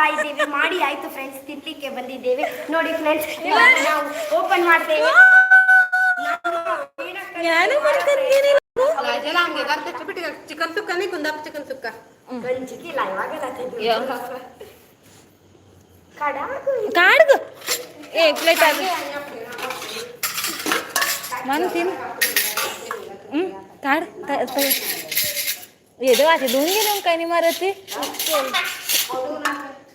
ಮಾಡ್ತಾ ಇದ್ದೇವೆ ಮಾಡಿ ಆಯ್ತು ಫ್ರೆಂಡ್ಸ್ ತಿನ್ಲಿಕ್ಕೆ ಬಂದಿದ್ದೇವೆ ನೋಡಿ ಫ್ರೆಂಡ್ಸ್ ಇವಾಗ ನಾವು ಓಪನ್ ಮಾಡ್ತೇವೆ ನಾನು ಮಾಡ್ಕೊಂತೀನಿ ಚಿಕನ್ ಸುಕ್ಕನೇ ಕುಂದಾಪ ಚಿಕನ್ ಸುಕ್ಕ ಗಂಜಿಗಿಲ್ಲ ಇವಾಗೆಲ್ಲ ತಿಂದು ಕಡಾಕು ಕಾಡ್ಗು ಏ ಪ್ಲೇಟ್ ಅದು ನಾನು ತಿನ್ ಹ್ಞೂ ಕಾಡ್ ತ- ತ- ಇದು ಆಚೆ ದುಂಗಿ ನಮ್ಮ ಕೈ ಮಾರತಿ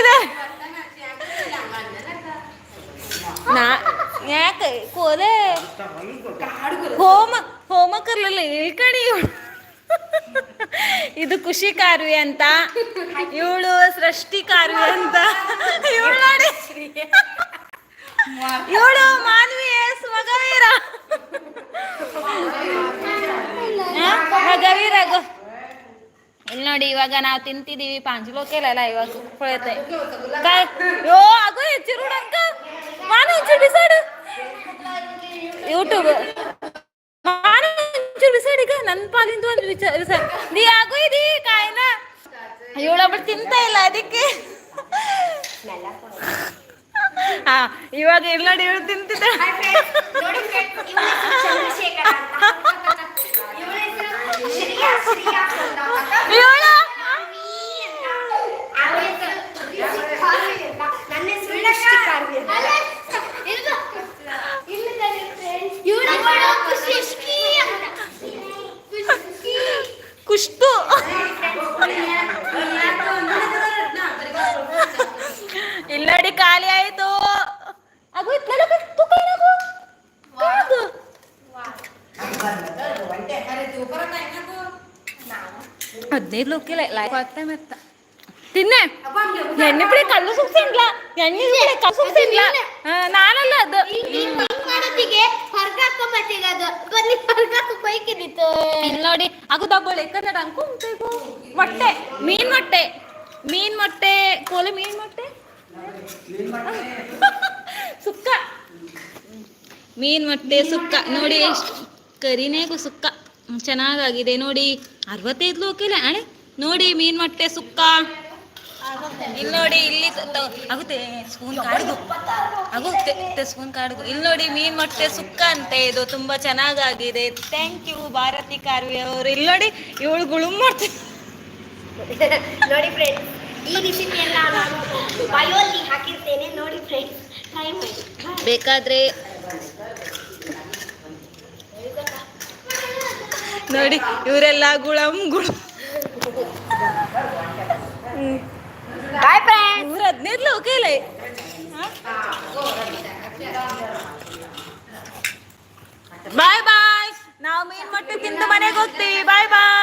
ತಿಂತಿದೆ ನಾ ಯಾಕೆ ಕೋದೆ ಹೋಮ ಹೋಮ ಕರ್ಲಿಲ್ಲ ಇಳ್ಕಣಿ. ಇದು ಖುಷಿ ಕಾರ್ವಿ ಅಂತ ಇವಳು ಸೃಷ್ಟಿ ಕಾರ್ವಿ ಅಂತ ಇವಳು ನೋಡಿ ಇವಳು ಮಾನವೀಯ ಎಸ್ ಇಲ್ಲಿ ನೋಡಿ ಇವಾಗ ನಾವು ತಿಂತಿದೀವಿ ಪಾಂಚಲೋಕೆಲ್ಲ ಇವಾಗ ಕೊಳತೆ ಕಾಯ್ ಯೋ ಆಗೋ ಹೆಚ್ಚಿರು ಅಂಕ ಮಾನು ಹೆಚ್ಚು ಬಿಸಾಡು ಯೂಟ್ಯೂಬ್ ಮಾನು ಹೆಚ್ಚು ಬಿಸಾಡು ಈಗ ನನ್ನ ಪಾಲಿಂದ ಒಂದು ವಿಚಾರ ಬಿಸಾಡು ನೀ ಆಗೋ ಇದಿ ಕಾಯ್ನ ಇವಳೊಬ್ಬಳು ತಿಂತಾ ಇಲ್ಲ ಅದಕ್ಕೆ ಹಾ ಇವಾಗ ಇಲ್ಲ ನೋಡಿ ಇವಳು ತಿಂತಿದ್ದೆ ಹಾಯ್ ಫ್ರೆಂಡ್ಸ್ ನೋಡಿ ಫ್ರೆಂಡ್ಸ್ ಇವಳ ಹೆಸರು ಚಂದ್ರಶೇಖರ ಇಲ್ಲಿ ನೋಡಿ ಖಾಲಿ ಆಯ್ತು ಆಗು ಇತ್ಲೆಲ್ಲ ತೂಕ ಏನಾಗು ಕಾದು. ಹದಿನೈದು ಲೋಕಿಲ್ಲ ಲೈಫ್ ಆಗ್ತಾ ಮೆತ್ತ ತಿನ್ನೆ ಎಣ್ಣೆ ಬಿಡಿ ಕಲ್ಲು ಸುಗ್ಸಿನ್ಲ ಎಣ್ಣೆ ಬಿಡಿ ಕಲ್ಲು ಸುಗ್ಸಿನ್ಲ ನಾನಲ್ಲ ಅದು ಇಲ್ಲಿ ನೋಡಿ ಆಗು ದಬ್ಬಳೆ ಕನ್ನಡ ಉಂಟು ಮೊಟ್ಟೆ, ಮೀನ್ ಮೊಟ್ಟೆ. ಮೀನ್ ಮೊಟ್ಟೆ, ಕೋಲೆ ಮೀನ್ ಮೊಟ್ಟೆ. ಸುಕ್ಕ. ಮೀನ್ ಮೊಟ್ಟೆ, ಸುಕ್ಕ. ನೋಡಿ ಕರಿನೇಗು ಸುಕ್ಕ. ಚೆನ್ನಾಗಾಗಿದೆ. ನೋಡಿ, ಅರವತ್ತೈದು ಲೋಕಿಲ್ಲ ಅಣೆ, ನೋಡಿ, ಮೀನ್ ಮೊಟ್ಟೆ, ಸುಕ್ಕ. ಇಲ್ಲಿ ನೋಡಿ ಇಲ್ಲಿ ಆಗುತ್ತೆ ಸ್ಪೂನ್ ಕಾಡ್ದು ಆಗುತ್ತೆ ಸ್ಪೂನ್ ಕಾಡ್ದು ಇಲ್ಲಿ ನೋಡಿ ಮೀನ್ ಮೊಟ್ಟೆ ಸುಕ್ಕ ಅಂತೆ. ಇದು ತುಂಬಾ ಚೆನ್ನಾಗಾಗಿದೆ. ಥ್ಯಾಂಕ್ ಯು ಭಾರತಿ ಕಾರ್ವಿ ಅವರು. ಇಲ್ಲಿ ನೋಡಿ ಇವಳು ಗುಳುಮ್ ಮಾಡ್ತೀವಿ ನೋಡಿ ಫ್ರೆಂಡ್ಸ್ ಈ ರೆಸಿಪಿಯನ್ನ ನಾನು ಬಯೋಲ್ಲಿ ಹಾಕಿರ್ತೇನೆ. ನೋಡಿ ಫ್ರೆಂಡ್ಸ್ ಟ್ರೈ ಮಾಡಿ ಬೇಕಾದ್ರೆ ನೋಡಿ ಇವರೆಲ್ಲ ಗುಳಮ್ ಗುಳು. काय फ्रेंड रत्नेत लोक केलंय बाय बाय नाव मी मटू किंतु मने गोष्टी बाय बाय